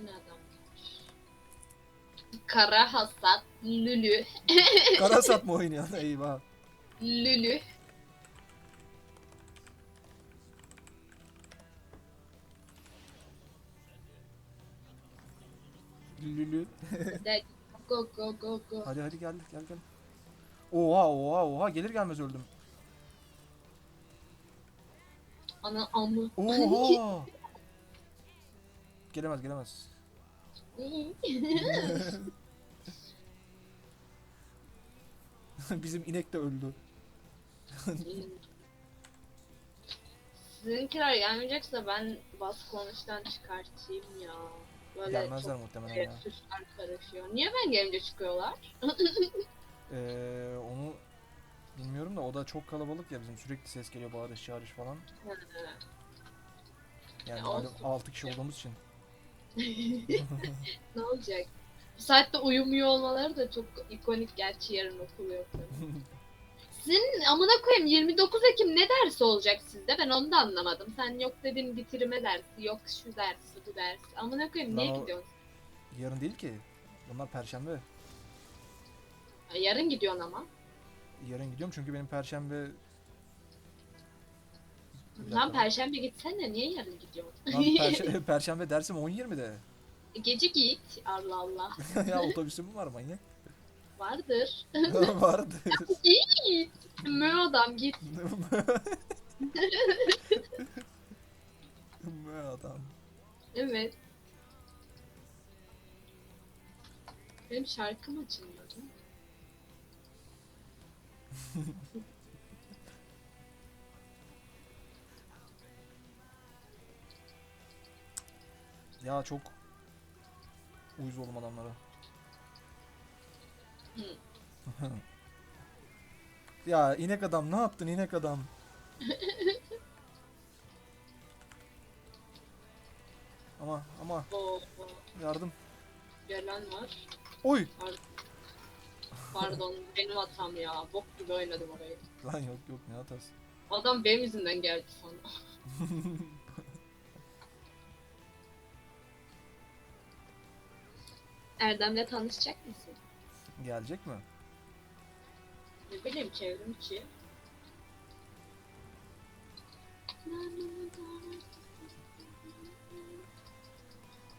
aynı adamlar. Kara hasat, lülü, Kara satma oynuyor. Eyvah. lülü. Lülü. Go go go go. hadi hadi gel gel gel. Oha oha oha gelir gelmez öldüm. Ana amı. Oha. Gelemez gelemez. Bizim inek de öldü. Sizinkiler gelmeyecekse ben bas konuştan çıkartayım ya. Böyle Gelmezler çok muhtemelen ya. süsler karışıyor. Niye ben gelince çıkıyorlar? Ee, onu bilmiyorum da o da çok kalabalık ya bizim sürekli ses geliyor bağırış çağırış falan. Yani Ya malum olsun. 6 kişi olduğumuz için. ne olacak? Bu saatte uyumuyor olmaları da çok ikonik gerçi yarın okul yok. Sizin amına koyayım 29 Ekim ne dersi olacak sizde? Ben onu da anlamadım. Sen yok dedin bitirme dersi, yok şu dersi, bu ders. Amına koyayım Lan niye o- gidiyorsun? Yarın değil ki. Bunlar perşembe. Yarın gidiyorsun ama. Yarın gidiyorum çünkü benim perşembe Lan perşembe gitsene niye yarın gidiyorsun? Lan perşembe, perşembe dersim 10.20'de. Gece git. Allah Allah. ya otobüsüm var manyak. Vardır. Vardı. Git. Mö adam git. Mö adam. Evet. Benim şarkım açılmadı. Ya çok uyuz oldum adamlara. ya inek adam ne yaptın inek adam? ama ama Oo, yardım. gelen var. Oy. Pardon benim hatam ya. Bok gibi oynadım orayı. Lan yok yok ne hatası. Adam benim yüzümden geldi sana. Erdem'le tanışacak mısın? Gelecek mi? Ne bileyim çevrim içi.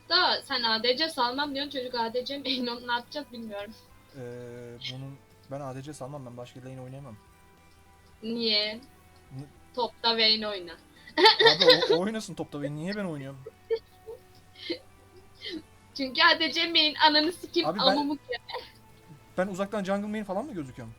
Da sen ADC salmam diyorsun çocuk ADC onu ne yapacağız bilmiyorum. Ee, bunun ben ADC salmam ben başka lane oynayamam. Niye? Ni- Topta Vayne oyna. Abi o, o oynasın topta ve niye ben oynuyorum? Çünkü ADC main ananı sikim Abi ben- amımı Ben uzaktan jungle main falan mı gözüküyorum?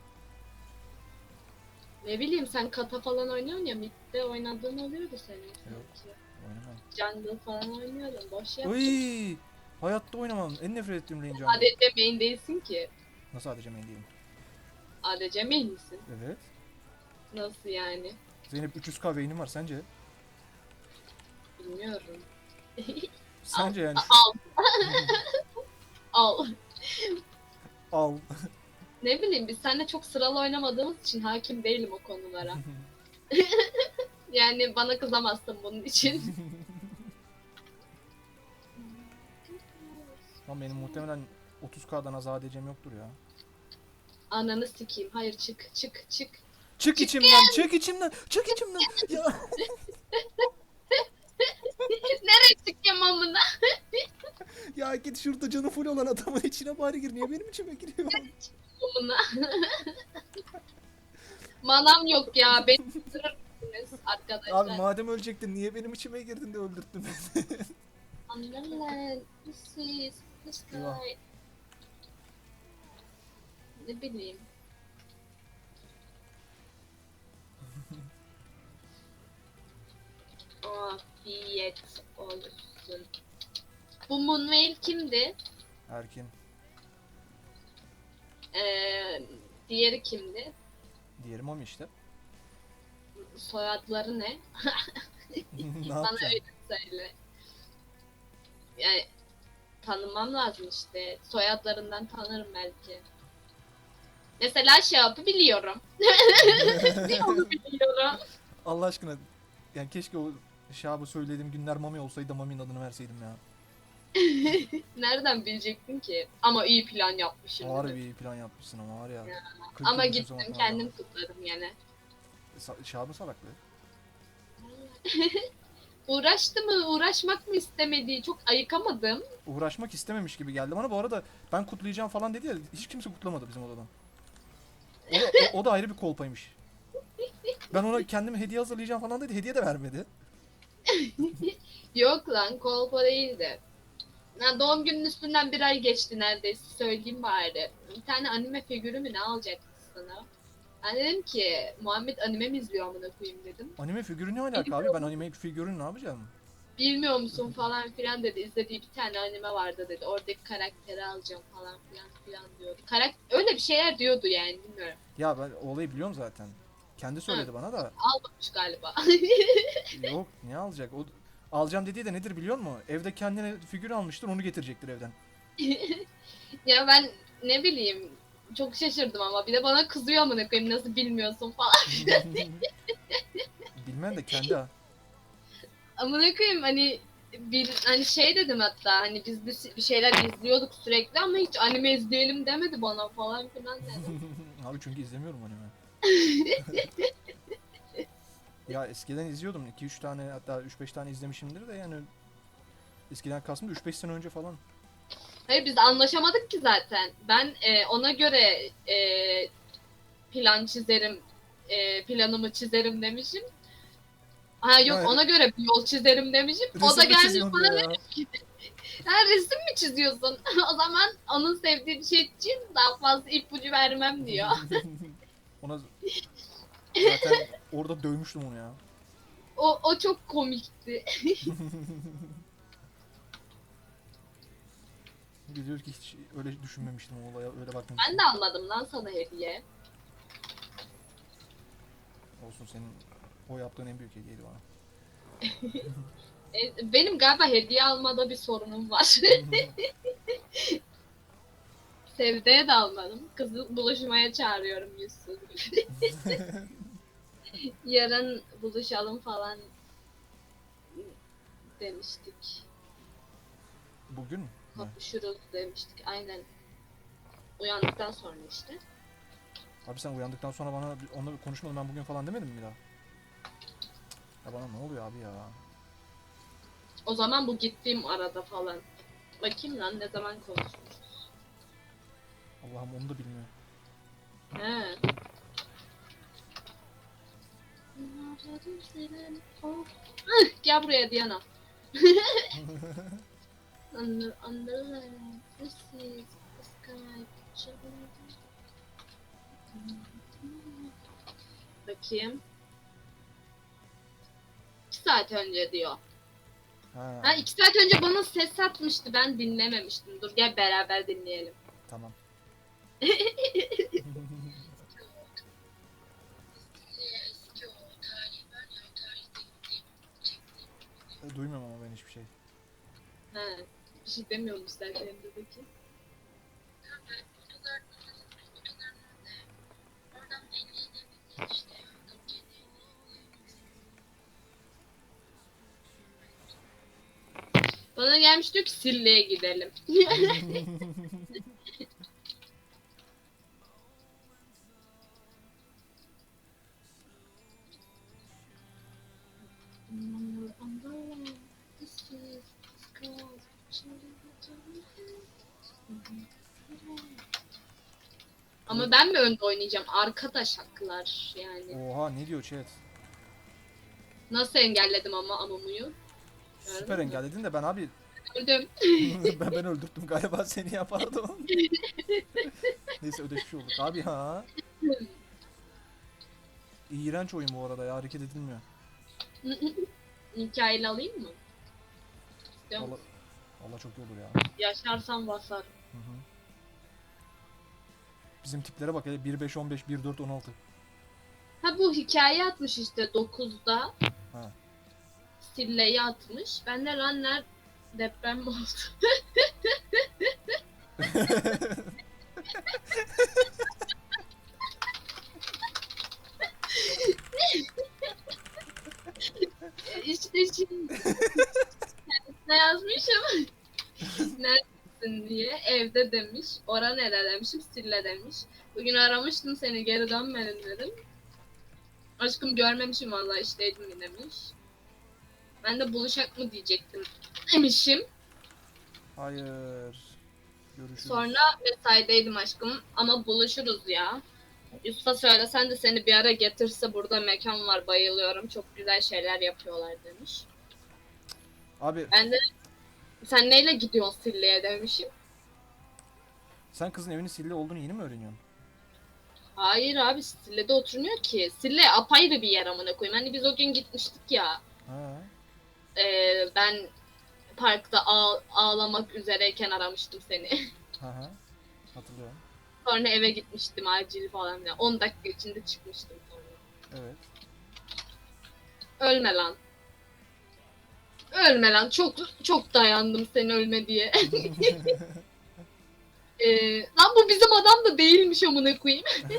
Ne bileyim sen kata falan oynuyorsun ya midde oynadığın oluyordu senin. Yok. sanki. Oynamam. Jungle falan oynuyordun boş yap. Uy! Hayatta oynamam. En nefret ettiğim lane jungle. ADC main değilsin ki. Nasıl ADC main değilim? ADC main misin? Evet. Nasıl yani? Zeynep 300k vayne'im var sence? Bilmiyorum. Sence yani? Al. Al. Al. Ne bileyim biz seninle çok sıralı oynamadığımız için hakim değilim o konulara. Yani bana kızamazsın bunun için. Lan benim muhtemelen 30k'dan az ADC'm yoktur ya. Ananı sikeyim. Hayır çık çık çık. Çık içimden, çık içimden, çık içimden. Ya Nereye çıkayım? Ya git şurada canı full olan adamın içine bari gir. Niye benim içime giriyor? Manam yok ya. Beni öldürürsünüz arkadaşlar. Abi madem ölecektin niye benim içime girdin de öldürttün beni? Underland, this is. Ne bileyim. Afiyet olsun. Bu Moonveil kimdi? Erkin. Ee, diğeri kimdi? Diğerim o işte. Soyadları ne? ne Bana yapacaksın? öyle söyle. Yani tanımam lazım işte. Soyadlarından tanırım belki. Mesela Şahap'ı biliyorum. Onu biliyorum. Allah aşkına yani keşke o Şahab'ı söylediğim günler Mami olsaydı Mami'nin adını verseydim ya. Nereden bilecektin ki? Ama iyi plan yapmışım. Dedim. bir plan yapmışsın ama var ya. Kırk Ama gittim kendim kutladım yine. sonra. Sa- Şahabı salaklı. Uğraştı mı, uğraşmak mı istemediği çok ayıkamadım. Uğraşmak istememiş gibi geldi bana. Bu arada ben kutlayacağım falan dedi ya. Hiç kimse kutlamadı bizim odadan. O da, o, o da ayrı bir kolpaymış. Ben ona kendime hediye hazırlayacağım falan dedi. Hediye de vermedi. Yok lan kolpa değildi. Ya doğum günün üstünden bir ay geçti neredeyse söyleyeyim bari. Bir tane anime figürü mü ne alacaktı sana? Ben dedim ki Muhammed anime mi izliyor amına koyayım dedim. Anime figürü ne alaka abi? Ben anime figürünü ne yapacağım? Bilmiyor musun falan filan dedi. İzlediği bir tane anime vardı dedi. Oradaki karakteri alacağım falan filan filan diyordu. Karakter öyle bir şeyler diyordu yani bilmiyorum. Ya ben olayı biliyorum zaten. Kendi söyledi bana da. Almamış galiba. Yok ne alacak? O alacağım dediği de nedir biliyor musun? Evde kendine figür almıştır onu getirecektir evden. ya ben ne bileyim çok şaşırdım ama bir de bana kızıyor amına koyayım nasıl bilmiyorsun falan. Bilmem de kendi ha. Amına koyayım hani bir hani şey dedim hatta hani biz bir, bir şeyler izliyorduk sürekli ama hiç anime izleyelim demedi bana falan filan dedi. Abi çünkü izlemiyorum anime. Ya eskiden izliyordum 2-3 tane hatta 3-5 tane izlemişimdir de yani eskiden kastım da 3-5 sene önce falan. Hayır biz anlaşamadık ki zaten. Ben e, ona göre e, plan çizerim, e, planımı çizerim demişim. Ha yok Evet. ona göre bir yol çizerim demişim. o da Resim mi gelmiş çiziyorsun bana ya. ha, resim mi çiziyorsun? o zaman onun sevdiği bir şey için daha fazla ipucu vermem diyor. Ona zaten orada dövmüştüm onu ya. O, o çok komikti. Diyor ki hiç öyle düşünmemiştim o olaya öyle bakmamıştım. Ben de almadım lan sana hediye. Olsun senin o yaptığın en büyük hediyeydi bana. E, benim galiba hediye almada bir sorunum var. Sevda'ya da almadım. Kızı buluşmaya çağırıyorum yüzsüz. Yarın buluşalım falan demiştik. Bugün mü? Kapışırız demiştik. Aynen. Uyandıktan sonra işte. Abi sen uyandıktan sonra bana onunla konuşmadım ben bugün falan demedim mi bir daha? Ya bana ne oluyor abi ya? O zaman bu gittiğim arada falan. Bakayım lan ne zaman konuşmuş. Allah'ım onu da bilmiyor. He. Hıh, Gel buraya Diana. Under, under this is the sky. Bakayım. 2 saat önce diyor. Ha, Ha 2 saat önce bana ses atmıştı ben dinlememiştim. Dur gel beraber dinleyelim. tamam. E, Duymuyorum ama ben hiçbir şey. He. Bir şey demiyorum istersen evdeki. Bana gelmiş diyor ki Sille'ye gidelim. mi oynayacağım? Arkadaşlar yani. Oha ne diyor chat? Nasıl engelledim ama Amumu'yu? Süper engelledin de ben abi Gördüm. ben ben öldürttüm galiba seni ya pardon. Neyse ödeşmiş olduk abi ya. İğrenç oyun bu arada ya hareket edilmiyor. Hikayeli alayım mı? İstiyor valla çok iyi olur ya. Yaşarsam basar. Hı hı. Bizim tiplere bak hele 1 5 15 1 4 16. Ha bu hikaye atmış işte 9'da. Ha. Sille'yi atmış. Ben de Runner deprem mi oldu? işte şimdi diye. Evde demiş. Ora nere demişim. Sille demiş. Bugün aramıştım seni geri dönmedin dedim. Aşkım görmemişim valla işteydim mi demiş. Ben de buluşak mı diyecektim demişim. Hayır. Görüşürüz. Sonra mesaideydim aşkım ama buluşuruz ya. Yusuf'a söylesen de seni bir ara getirse burada mekan var bayılıyorum. Çok güzel şeyler yapıyorlar demiş. Abi Ben de sen neyle gidiyorsun Sille'ye demişim. Sen kızın evinin sille olduğunu yeni mi öğreniyorsun? Hayır abi Sille'de oturmuyor ki. Sille apayrı bir yer amına koyayım. Hani biz o gün gitmiştik ya. Ha. e, ben parkta ağ- ağlamak üzereyken aramıştım seni. Ha. Hatırlıyorum. Sonra eve gitmiştim acil falan. Yani 10 dakika içinde çıkmıştım sonra. Evet. Ölme lan. Ölme lan. Çok çok dayandım sen ölme diye. Ee, lan bu bizim adam da değilmiş amına koyayım.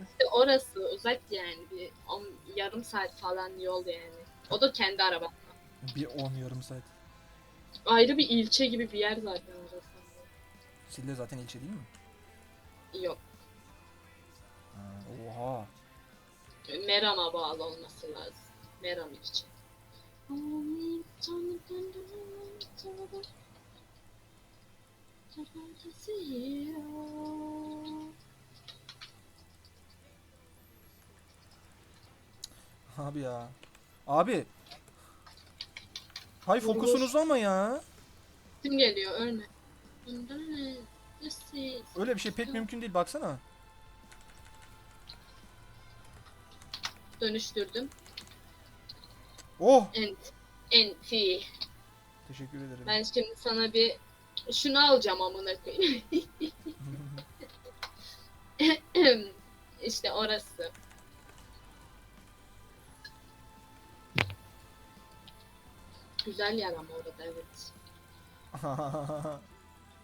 İşte orası uzak yani bir on, yarım saat falan yol yani. O da kendi araba. bir 10 yarım saat. Ayrı bir ilçe gibi bir yer zaten orası. Sille zaten ilçe değil mi? Yok. Ha. Oha. Meram'a bağlı olması lazım. Meram ilçe. Abi ya. Abi. Hay fokusunuz ama ya. Kim geliyor ölme. Öyle bir şey pek mümkün değil baksana. Dönüştürdüm. Oh. Ent. Enti. Teşekkür ederim. Ben şimdi sana bir şunu alacağım amına koyayım. işte orası. Güzel yer ama orada evet.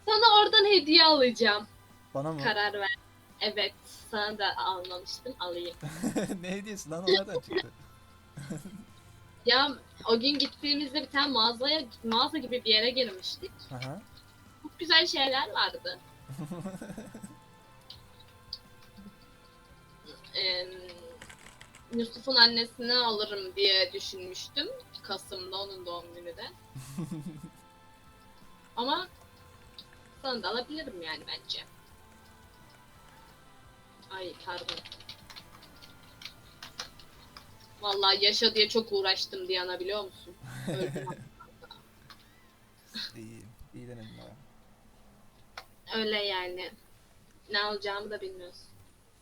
Sana oradan hediye alacağım. Bana mı? Karar ver. Evet. Sana da almamıştım. Alayım. ne hediyesi lan o nereden çıktı? Ya o gün gittiğimizde bir tane mağazaya mağaza gibi bir yere girmiştik. Aha. Çok güzel şeyler vardı. Ee, Yusuf'un annesini alırım diye düşünmüştüm. Kasım'da onun doğum günü de. Ama sana da alabilirim yani bence. Ay pardon. Vallahi yaşa diye çok uğraştım Diana biliyor musun? Öldüm. iyi. İyi denedin baya. Öyle yani. Ne alacağımı da bilmiyorsun.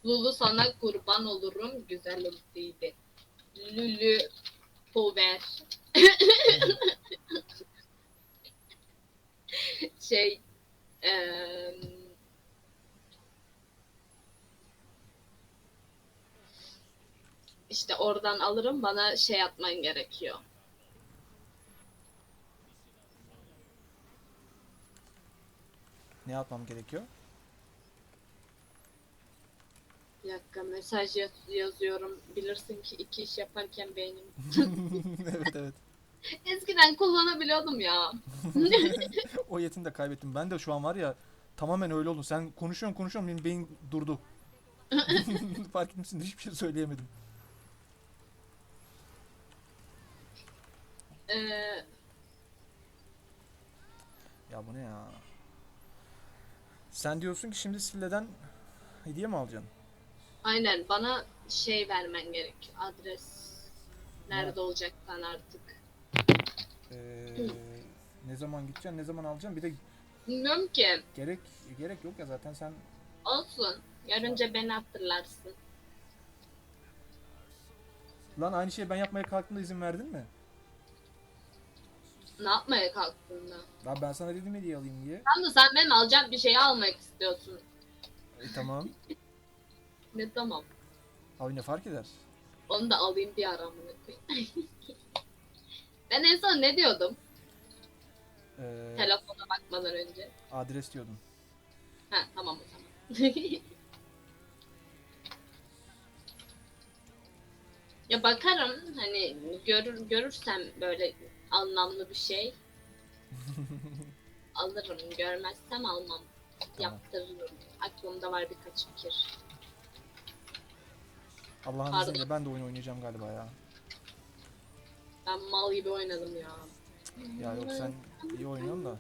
Lulu sana kurban olurum güzel ultiydi. Lülü Power. şey eee işte oradan alırım bana şey atman gerekiyor. Ne atmam gerekiyor? Bir dakika mesaj yaz- yazıyorum. Bilirsin ki iki iş yaparken beynim. evet evet. Eskiden kullanabiliyordum ya. O yetini de kaybettim. Ben de şu an var ya tamamen öyle oldum. Sen konuşuyorsun konuşuyorsun benim beyin durdu. Fark etmişsin hiçbir şey söyleyemedim. Ee, Ya bu ne ya? Sen diyorsun ki şimdi Sille'den hediye mi alacaksın? aynen bana şey vermen gerek. Adres. Nerede olacaksan artık. Ee, ne zaman gideceksin, ne zaman alacaksın? Bir de Bilmiyorum ki. gerek gerek yok ya zaten sen Olsun. Yarınca beni hatırlarsın. lan aynı şeyi ben yapmaya kalktığımda izin verdin mi? Ne yapmaya kalktın da? Lan ben sana dedim hediye alayım diye. Tam da sen benim alacağım bir şeyi almak istiyorsun. E, tamam. Ne tamam. Abi ne fark eder? Onu da alayım bir ara amına koyayım. ben en son ne diyordum? Ee, Telefona bakmadan önce. adres diyordun. Ha tamam o zaman. ya bakarım hani görür görürsem böyle anlamlı bir şey. alırım. Görmezsem almam. Tamam. Yaptırırım. Aklımda var birkaç fikir. Allah'ın Pardon. izniyle ben de oyun oynayacağım galiba ya. Ben mal gibi oynadım ya. Ya yok sen iyi oynuyorsun da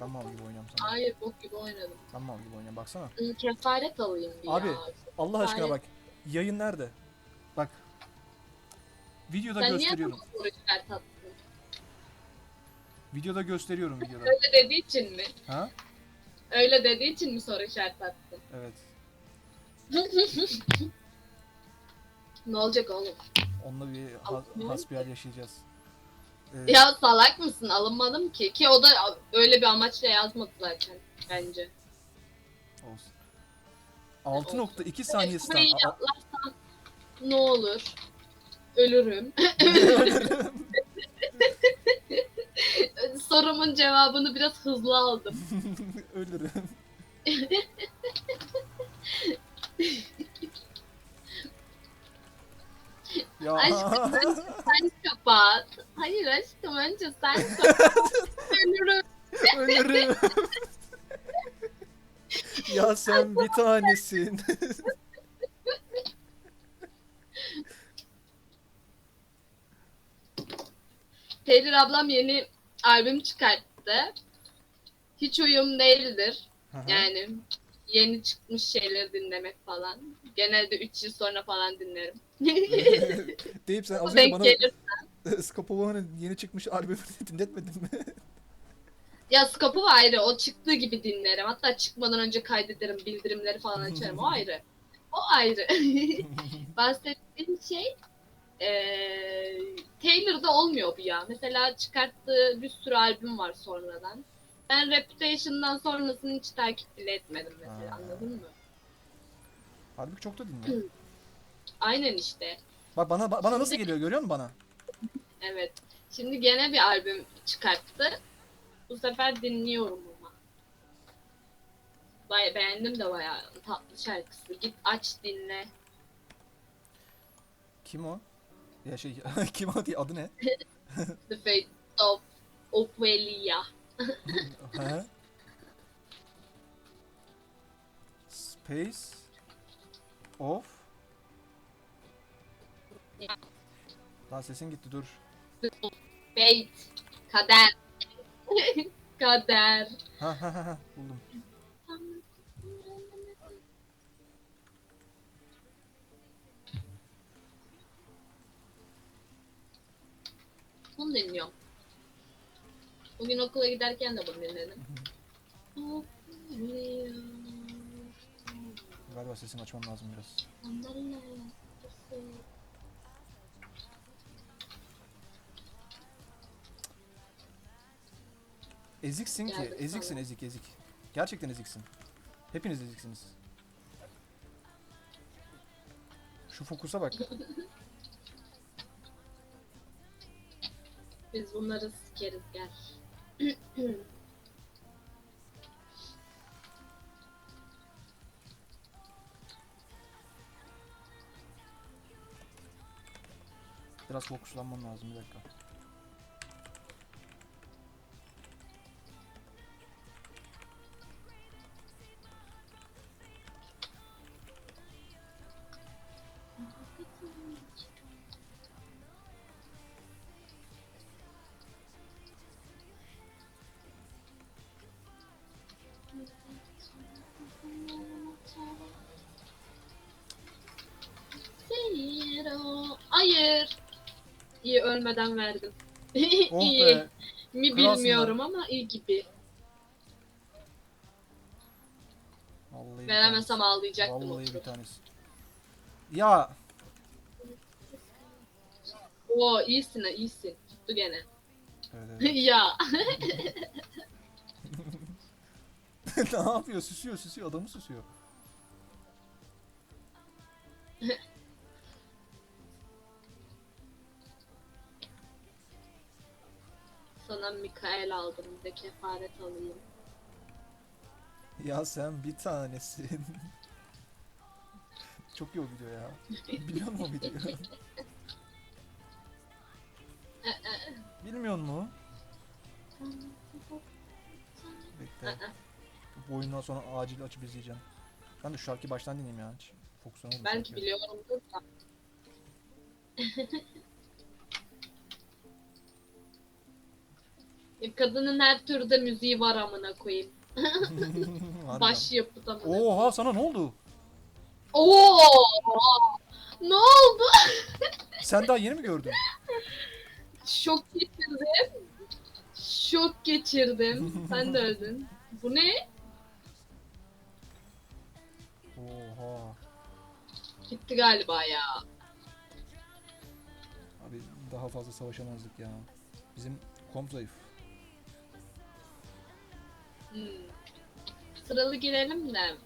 ben mal gibi oynuyorum sana. Hayır bok gibi oynadım. Ben mal gibi oynuyorum baksana. Hı, Kefaret alayım bir Abi, ya. Allah aşkına bak. Yayın nerede? Bak. Videoda Sen niye gösteriyorum. bana soru işareti attın? Videoda gösteriyorum videoda. Öyle dediği için mi? Ha? Öyle dediği için mi soru işareti attın? Evet. ne olacak oğlum? Onunla bir ha- Alınmıyor hasbihal yaşayacağız. Ee, Ya salak mısın? Alınmadım ki. Ki o da öyle bir amaçla yazmadı zaten bence. olsun. 6.2 saniyesi Burayı tam. atlarsam ne olur? Ölürüm. Sorumun cevabını biraz hızlı aldım. Ölürüm. ya Aşkım önce sen kapat. Hayır aşkım önce sen kapat. Ölürüm. ölürüm. ya sen bir tanesin. Taylor ablam yeni albüm çıkarttı. Hiç uyum değildir. Yani yeni çıkmış şeyleri dinlemek falan. Genelde 3 yıl sonra falan dinlerim. Deyip sen az önce Denk bana gelir. Skopova'nın yeni çıkmış albümünü dinletmedin mi? Ya Scope'u ayrı. O çıktığı gibi dinlerim. Hatta çıkmadan önce kaydederim. Bildirimleri falan açarım. O ayrı. O ayrı. Bahsettiğim şey eee Taylor'da olmuyor bu ya. Mesela çıkarttığı bir sürü albüm var sonradan. Ben Reputation'dan sonrasını hiç takip bile etmedim mesela. Ha. Anladın mı? Halbuki çok da dinliyor. Aynen işte. Bak bana ba- bana nasıl geliyor görüyor musun bana? Evet. Şimdi gene bir albüm çıkarttı. Bu sefer dinliyorum ama. Baya beğendim de bayağı tatlı şarkısı. Git aç dinle. Kim o? Ya şey kim o diye adı ne? The Fate of Ophelia. He? Space of. Lan sesin gitti dur. Fate. Kader. Kader. Ha ha ha buldum. Bunu dinliyorum. Bugün okula giderken de bunu dinledim. Galiba sesini açmam lazım biraz. Eziksin ki. Geldim Eziksin sana. ezik ezik. Gerçekten eziksin. Hepiniz eziksiniz. Şu fokusa bak. Biz bunları sikeriz gel. Biraz fokuslanmam lazım bir dakika. Ölmeden verdim. Oh iyi. be. Mi kralsın bilmiyorum ama iyi gibi. Vallahi Veremesem tanesi. ağlayacaktım Vallahi bir tanesi. Ya Oo iyisin ha iyisin. Tuttu gene. Evet, evet. ya. ne yapıyor? Süsüyor, süsüyor. Adamı süsüyor. Sana Mikael aldım. Bir de kefaret alayım. Ya sen bir tanesin. Çok iyi o video ya. Biliyor musun o videoyu? Bilmiyor musun? De. Bu oyundan sonra acil açıp izleyeceğim. Ben de şu şarkıyı baştan dinleyeyim ya. Hiç Fokuslanamadım. Belki biliyorumdur da. Ya Kadının her türde müziği var amına koyayım. Harbiden. Baş yapıt amına. Oha sana ne oldu? Oo! Ne oldu? Sen daha yeni mi gördün? Şok geçirdim. Şok geçirdim. Sen de öldün. Bu ne? Oha. Gitti galiba ya. Abi daha fazla savaşamazdık ya. Bizim komp zayıf. Hmm. Sıralı girelim de.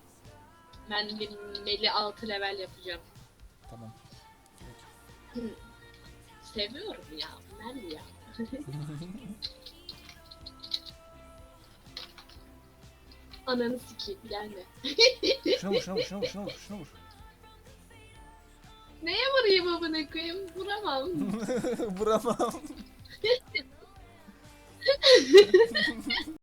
Ben bir Meli 6 level yapacağım. Tamam. Seviyorum ya. Mel ya. Ananı sikeyim gelme. şuna vur, şuna vur, şuna vur, şuna vur, şuna vur. Neye vurayım amına koyayım? Vuramam. Vuramam.